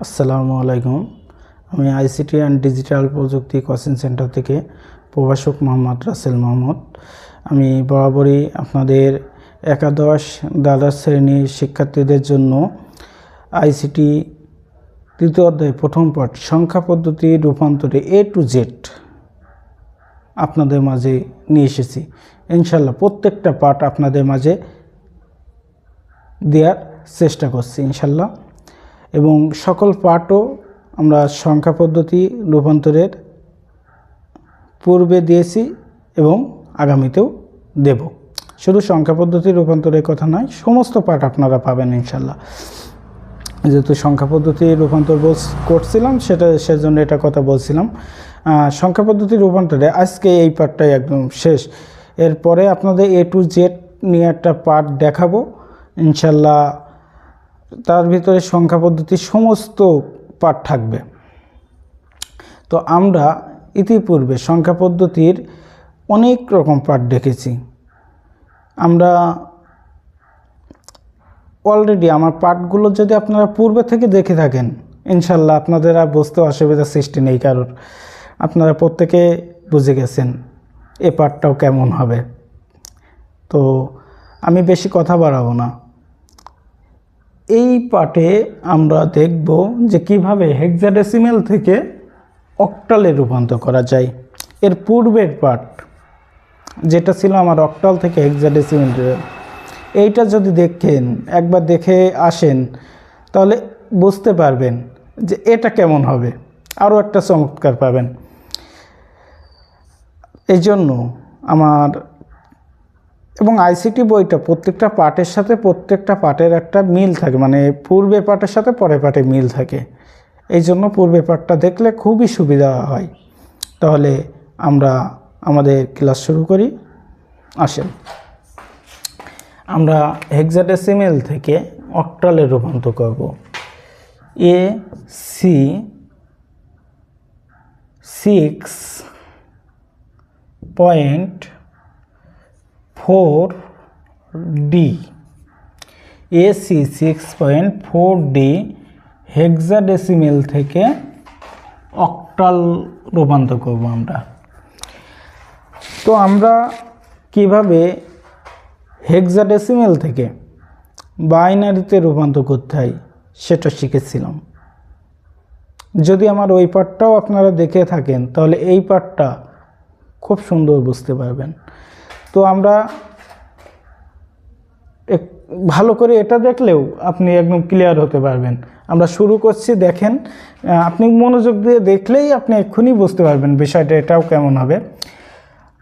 আসসালামু আলাইকুম। আমি আইসিটি অ্যান্ড ডিজিটাল প্রযুক্তি কোচিং সেন্টার থেকে প্রভাষক মোহাম্মদ রাসেল মাহমুদ আমি বরাবরই আপনাদের একাদশ, দ্বাদশ শ্রেণির শিক্ষার্থীদের জন্য আইসিটি তৃতীয় অধ্যায় প্রথম পাঠ, সংখ্যা পদ্ধতি রূপান্তরে এ টু জেড আপনাদের মাঝে নিয়ে এসেছি। ইনশাল্লাহ প্রত্যেকটা পাঠ আপনাদের মাঝে দেওয়ার চেষ্টা করছি ইনশাল্লাহ এবং সকল পাঠও আমরা সংখ্যা পদ্ধতি রূপান্তরের পূর্বে দিয়েছি এবং আগামীতেও দেব। শুধু সংখ্যা পদ্ধতি রূপান্তরের কথা নয়, সমস্ত পাঠ আপনারা পাবেন ইনশাল্লাহ যেহেতু সংখ্যা পদ্ধতি রূপান্তর করছিলাম, সেটা, সেজন্য এটা কথা বলছিলাম। সংখ্যা পদ্ধতি রূপান্তরে আজকে এই পার্টটাই একদম শেষ। এরপরে আপনাদের এ টু জেড নিয়ে একটা পার্ট দেখাবো। ইনশাল্লাহ তার ভিতরে সংখ্যা পদ্ধতির সমস্ত পাঠ থাকবে। তো আমরা ইতিপূর্বে সংখ্যা পদ্ধতির অনেক রকম পাঠ দেখেছি। আমরা অলরেডি আমার পাঠগুলো যদি আপনারা পূর্বে থেকে দেখে থাকেন, ইনশাল্লাহ আপনাদের আর বুঝতে অসুবিধার সৃষ্টি নেই কারোর। আপনারা প্রত্যেকে বুঝে গেছেন এ পাঠটাও কেমন হবে। তো আমি বেশি কথা বাড়াবো না। এই পাঠে আমরা দেখব যে কীভাবে হেক্সাডেসিমেল থেকে অক্টালে রূপান্তর করা যায়। এর পূর্বের পাঠ, যেটা ছিল আমার অক্টাল থেকে হেক্সাডেসিমেল এইটা যদি দেখেন, একবার দেখে আসেন, তাহলে বুঝতে পারবেন যে এটা কেমন হবে। আরও একটা চমৎকার পাবেন। এই জন্য আমার এবং আইসিটি বইটা প্রত্যেকটা পার্টের সাথে প্রত্যেকটা পার্টের একটা মিল থাকে। মানে পূর্বে পাঠের সাথে পরের পাঠে মিল থাকে। এই জন্য পূর্বে পাঠটা দেখলে খুবই সুবিধা হয়। তাহলে আমরা আমাদের ক্লাস শুরু করি। আসেন। আমরা হেক্সাডেসিমেল থেকে অক্টালে রূপান্তর করব। A C six point four D. AC six point four D hexadecimal থেকে অক্টাল রূপান্তর করব আমরা। তো আমরা কীভাবে হেক্সাডেসিমেল থেকে বাইনারিতে রূপান্তর করতে হয় সেটা শিখেছিলাম। যদি আমার ওই পার্টটাও আপনারা দেখে থাকেন, তাহলে এই পার্টটা খুব সুন্দর বুঝতে পারবেন। তো আমরা ভালো করে এটা দেখলেও আপনি একদম ক্লিয়ার হতে পারবেন। আমরা শুরু করছি, দেখেন আপনি মনোযোগ দিয়ে দেখলেই আপনি এক্ষুনি বুঝতে পারবেন বিষয়টা, এটাও কেমন হবে।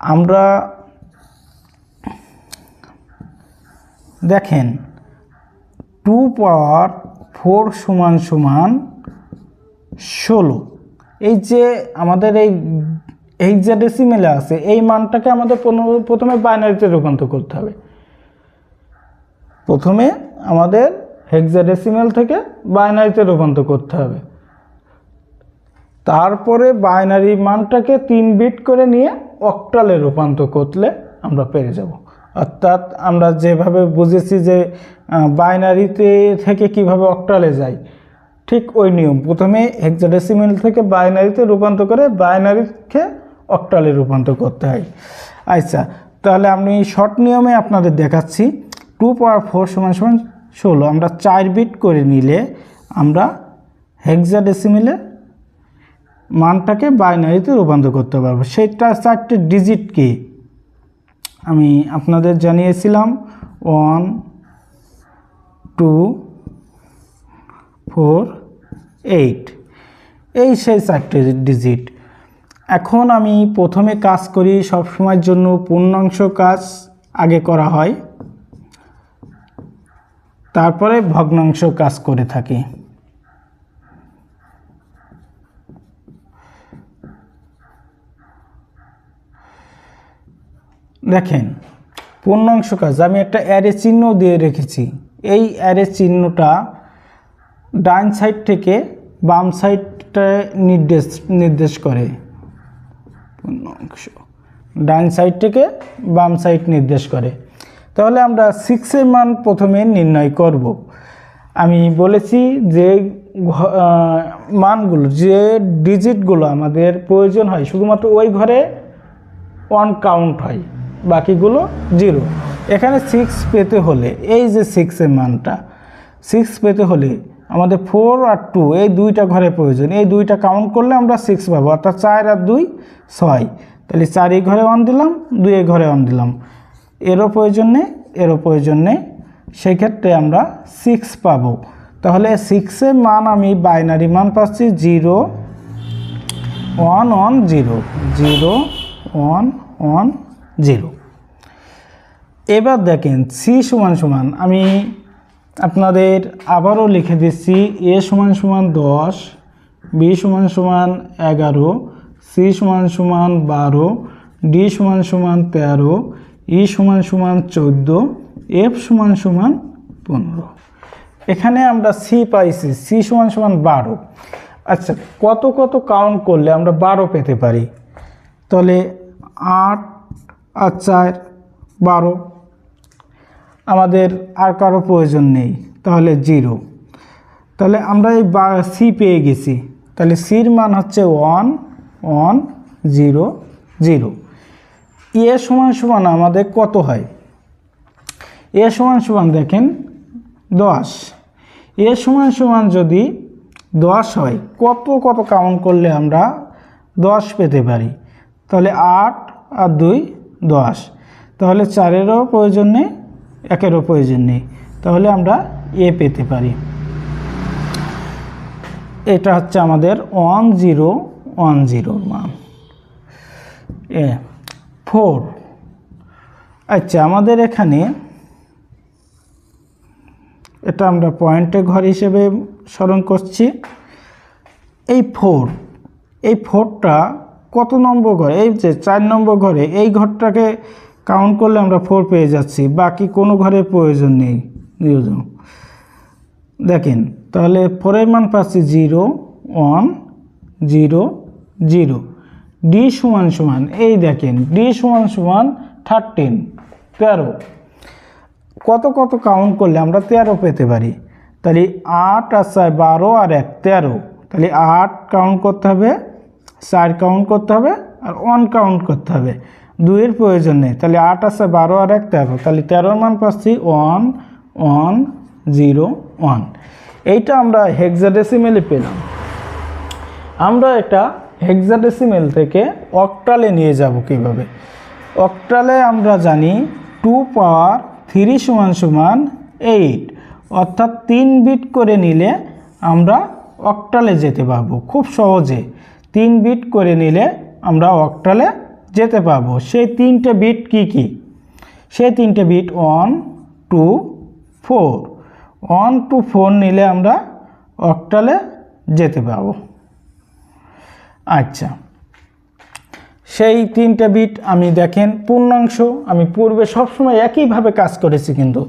আমরা দেখেন টু পাওয়ার ফোর সমান সমান ষোলো। এই যে আমাদের এই এই যে ডেসিমেলে আছে, এই মানটাকে আমাদের প্রথমে বাইনারিতে রূপান্তর করতে হবে। প্রথমে আমাদের হেক্সাডেসিমেল থেকে বাইনারিতে রূপান্তর করতে হবে। তারপরে বাইনারি মানটাকে তিন বিট করে নিয়ে অক্টালে রূপান্তর করলে আমরা পেরে যাব। অর্থাৎ আমরা যেভাবে বুঝেছি যে বাইনারিতে থেকে কীভাবে অক্টালে যাই, ঠিক ওই নিয়ম। প্রথমে হেক্সাডেসিমেল থেকে বাইনারিতে রূপান্তর করে বাইনারিকে অক্টালে রূপান্তর করতে হয়। আচ্ছা তাহলে আমি শর্ট নিয়মে আপনাদের দেখাচ্ছি। টু পাওয়ার ফোর সমান সমান ষোলো। আমরা চার বিট করে নিলে আমরা হেক্সাডেসিমেলে মানটাকে বাইনারিতে রূপান্তর করতে পারব। সেটা চারটে ডিজিট কি? আমি আপনাদের জানিয়েছিলাম ওয়ান টু ফোর এইট এই সেই চারটে ডিজিট এখন আমি প্রথমে কাজ করি সব সময়ের জন্য পূর্ণাংশ কাজ আগে করা হয়। তারপরে ভগ্নাংশ কাজ করে থাকি। দেখেন, পূর্ণাংশ কাজ, আমি একটা অ্যারে চিহ্ন দিয়ে রেখেছি। এই অ্যারে চিহ্নটা ডান সাইড থেকে বাম সাইডটা নির্দেশ নির্দেশ করে। পূর্ণাংশ ডান সাইড থেকে বাম সাইড নির্দেশ করে। তাহলে আমরা সিক্সের মান প্রথমে নির্ণয় করব। আমি বলেছি যে মানগুলো, যে ডিজিটগুলো আমাদের প্রয়োজন হয়, শুধুমাত্র ওই ঘরে ওয়ান কাউন্ট হয়, বাকিগুলো জিরো এখানে সিক্স পেতে হলে, এই যে সিক্সের মানটা সিক্স পেতে হলে আমাদের ফোর আর টু, এই দুইটা ঘরে প্রয়োজন। এই দুইটা কাউন্ট করলে আমরা সিক্স পাবো, অর্থাৎ চার আর দুই ছয়। তাহলে চার এই ঘরে অন দিলাম, দুই এই ঘরে অন দিলাম। এরও প্রয়োজন নেই, এরও প্রয়োজন নেই। সেই ক্ষেত্রে আমরা সিক্স পাবো। তাহলে সিক্সের মান আমি বাইনারি মান পাচ্ছি zero one one zero zero one one zero এবার দেখেন সি সমান সমান, আমি আপনাদের আবারও লিখে দিচ্ছি এ সমান সমান দশ, বি সমান সমান এগারো, সি সমান সমান বারো, ডি সমান সমান তেরো, ই সমান সমান চোদ্দ, এফ সমান সমান পনেরো। এখানে আমরা সি পাইছি, সি সমান সমান বারো। আচ্ছা কত কত কাউন্ট করলে আমরা বারো পেতে পারি? তাহলে আট আর চার, বারো। আমাদের আর কারও প্রয়োজন নেই, তাহলে জিরো। তাহলে আমরা এই বা সি পেয়ে গেছি। তাহলে সির মান হচ্ছে one one zero zero A সমান সমান আমাদের কত হয়? এ সমান সমান দেখেন, দশ। এ সমান সমান যদি দশ হয়, কত কত কাউন্ট করলে আমরা দশ পেতে পারি? তাহলে আট আর দুই, দশ। তাহলে চারেরও প্রয়োজন নেই একেরও প্রয়োজন নেই। তাহলে আমরা এ পেতে পারি। এটা হচ্ছে আমাদের ওয়ান জিরো ওয়ান জিরোর মান। এ ফোর আচ্ছা আমাদের এখানে এটা আমরা পয়েন্টে ঘর হিসেবে স্মরণ করছি। এই ফোর এই ফোরটা কত নম্বর ঘরে? এই যে চার নম্বর ঘরে এই ঘরটাকে কাউন্ট করলে আমরা ফোর পেয়ে যাচ্ছি। বাকি কোনো ঘরের প্রয়োজন নেই। দেখেন, তাহলে ফোরের মান পাচ্ছি zero one zero zero D সমান সমান, এই দেখেন ডি সমান সমান থার্টিন তেরো। কত কত কাউন্ট করলে আমরা তেরো পেতে পারি? তাহলে আট আর চার বারো আর এক, তেরো। তাহলে আট কাউন্ট করতে হবে, চার কাউন্ট করতে হবে আর ওয়ান কাউন্ট করতে হবে। দুইয়ের প্রয়োজন নেই। তাহলে আট আছে বারো আর এক তেরো। তাহলে তেরোর মান পাচ্ছি ওয়ান ওয়ান, জিরো, ওয়ান। এইটা আমরা হেক্সাডেসিমেলে পেলাম। আমরা এটা হেক্সাডেসিমেল থেকে অক্টালে নিয়ে যাব কীভাবে? অক্টালে আমরা জানি টু পাওয়ার থ্রি সমান সমান এইট অর্থাৎ তিন বিট করে নিলে আমরা অক্টালে যেতে পারব। খুব সহজে। তিন বিট করে নিলে আমরা অক্টালে যেতে পারব সেই তিনটে বিট কি কি? সেই তিনটে bit one two four one two four নিলে আমরা অক্টালে যেতে পারব আচ্ছা। সেই তিনটে বিট আমি দেখেন পূর্ণাংশ, আমি পূর্বে সবসময় একইভাবে কাজ করেছি কিন্তু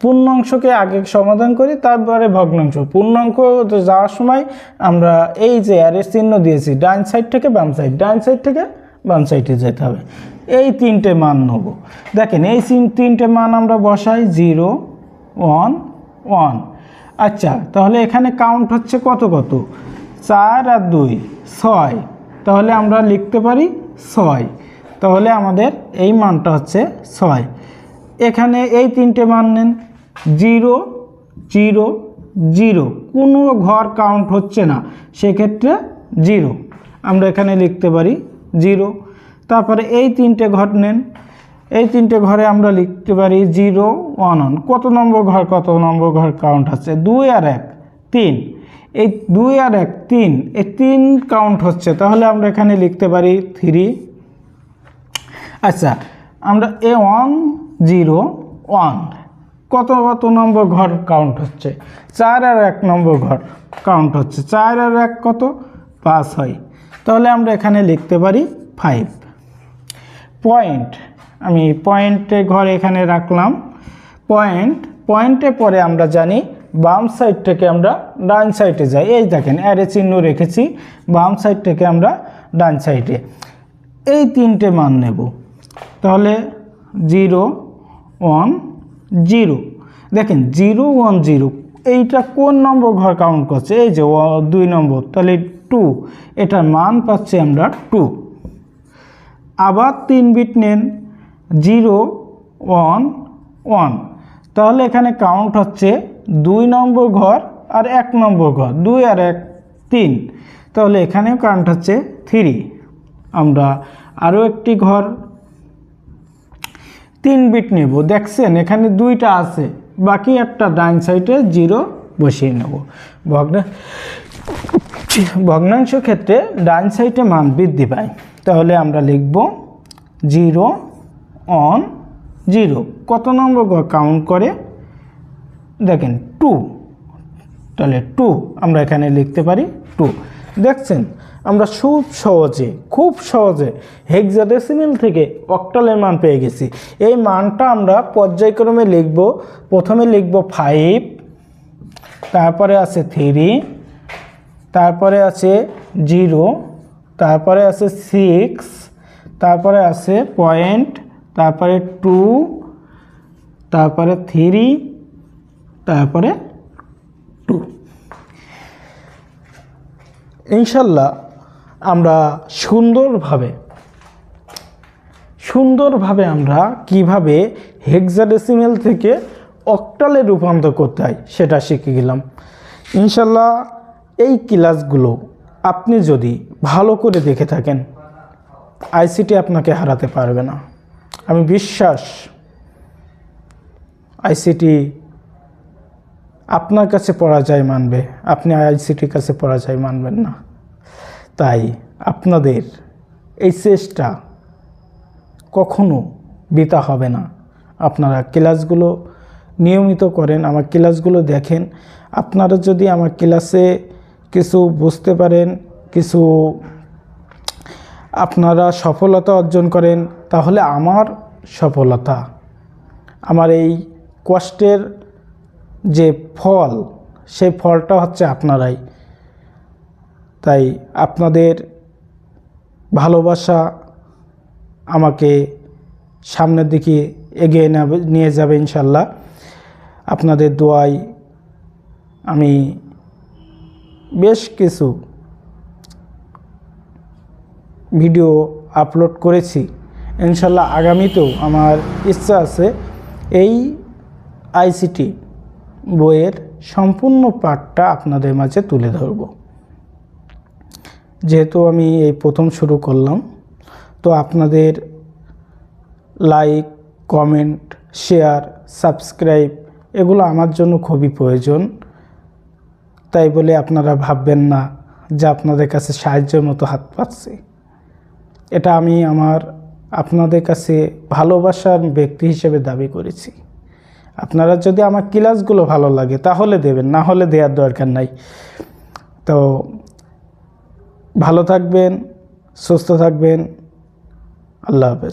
পূর্ণাংশকে আগে সমাধান করি, তারপরে ভগ্নাংশ। পূর্ণাঙ্ক যাওয়ার সময় আমরা এই যে অ্যারের চিহ্ন দিয়েছি, ডান সাইড থেকে বাম সাইড ডান সাইড থেকে বাম সাইডে যেতে হবে। এই তিনটে মান নেব। দেখেন, এই তিন- তিনটে মান আমরা বসাই জিরো, ওয়ান ওয়ান। আচ্ছা তাহলে এখানে কাউন্ট হচ্ছে কত কত? চার আর দুই, ছয়। তাহলে আমরা লিখতে পারি ছয়। তাহলে আমাদের এই মানটা হচ্ছে ছয়। এখানে এই তিনটে মান নেন। Zero zero zero. কোনো ঘর কাউন্ট হচ্ছে না। সেক্ষেত্রে জিরো। আমরা এখানে লিখতে পারি জিরো। তারপরে এই তিনটে ঘর নেন। এই তিনটে ঘরে আমরা লিখতে পারি জিরো, ওয়ান ওয়ান। কত নম্বর ঘর, কত নম্বর ঘর কাউন্ট হচ্ছে? দুই আর এক, তিন। এই দুই আর এক, তিন, এই তিন কাউন্ট হচ্ছে। তাহলে আমরা এখানে লিখতে পারি থ্রি আচ্ছা আমরা এ ওয়ান, জিরো, ওয়ান। কত কত নম্বর ঘর কাউন্ট হচ্ছে? চার আর এক নম্বর ঘর কাউন্ট হচ্ছে। চার আর এক কত? পাঁচ হয়। তাহলে আমরা এখানে লিখতে পারি ফাইভ পয়েন্ট আমি পয়েন্টে ঘর এখানে রাখলাম। পয়েন্ট পয়েন্টে পরে আমরা জানি বাম সাইড থেকে আমরা ডান সাইডে যাই। এই দেখেন অ্যারে চিহ্ন রেখেছি, বাম সাইড থেকে আমরা ডান সাইডে এই তিনটে মান নেব। তাহলে জিরো ওয়ান জিরো দেখেন জিরো ওয়ান জিরো এইটা কোন নম্বর ঘর কাউন্ট করছে? এই যে দুই নম্বর। তাহলে টু। এটার মান পাচ্ছি আমরা টু। আবার তিন বিট নেন। Zero, one one. তাহলে এখানে কাউন্ট হচ্ছে দুই নম্বর ঘর আর এক নম্বর ঘর, দুই আর এক, তিন। তাহলে এখানেও কাউন্ট হচ্ছে থ্রি আমরা আরও একটি ঘর তিন বিট নেব। দেখছেন, এখানে দুইটা আছে, বাকি একটা ডাইন সাইডে জিরো বসিয়ে নেব। ভগ্না ভগ্নাংশ ক্ষেত্রে ডান সাইডে মান বৃদ্ধি পায়। তাহলে আমরা লিখব জিরো অন জিরো। কত নম্বর কাউন্ট করে? দেখেন টু তাহলে টু আমরা এখানে লিখতে পারি টু দেখছেন, আমরা খুব সহজে খুব সহজে হেক্সাডেসিমেল থেকে অক্টালের মান পেয়ে গেছি। এই মানটা আমরা পর্যায়ক্রমে লিখব, প্রথমে লিখব ফাইভ তারপরে আছে থ্রি তারপরে আছে জিরো, তারপরে আছে সিক্স, তারপরে আছে পয়েন্ট, তারপরে টু, তারপরে থ্রি, তারপরে টু। ইনশাল্লাহ আমরা সুন্দরভাবে সুন্দরভাবে আমরা কীভাবে হেক্সাডেসিমেল থেকে অক্টালে রূপান্তর করতে হয় সেটা শিখে গেলাম। ইনশাল্লাহ এই ক্লাসগুলো আপনি যদি ভালো করে দেখে থাকেন আইসিটি আপনাকে হারাতে পারবে না। আমি বিশ্বাস আইসিটি আপনার কাছে পরাজয় মানবে, আপনি আইসিটির কাছে পরাজয় মানবেন না। তাই আপনাদের এই চেষ্টা কখনো বৃথা হবে না। আপনারা ক্লাসগুলো নিয়মিত করেন, আমার ক্লাসগুলো দেখেন। আপনারা যদি আমার ক্লাসে কিছু বুঝতে পারেন, কিছু আপনারা সফলতা অর্জন করেন, তাহলে আমার সফলতা। আমার এই কষ্টের যে ফল, সেই ফলটা হচ্ছে আপনারাই। তাই আপনাদের ভালোবাসা আমাকে সামনের দিকে এগিয়ে নিয়ে যাবে ইনশাল্লাহ। আপনাদের দোয়ায় আমি বেশ কিছু ভিডিও আপলোড করেছি। ইনশাল্লাহ আগামীতেও আমার ইচ্ছা আছে এই আইসিটি বইয়ের সম্পূর্ণ পাঠটা আপনাদের মাঝে তুলে ধরব। যেহেতু আমি এই প্রথম শুরু করলাম, তো আপনাদের লাইক, কমেন্ট, শেয়ার, সাবস্ক্রাইব এগুলো আমার জন্য খুবই প্রয়োজন। তাই বলে আপনারা ভাববেন না যে আপনাদের কাছে সাহায্যের মতো হাত পাচ্ছি। এটা আমি আমার আপনাদের কাছে ভালোবাসার ব্যক্তি হিসেবে দাবি করেছি। আপনারা যদি আমার ক্লাসগুলো ভালো লাগে তাহলে দেবেন, না হলে দেওয়ার দরকার নাই। তো ভালো থাকবেন, সুস্থ থাকবেন, আল্লাহ হাফেজ।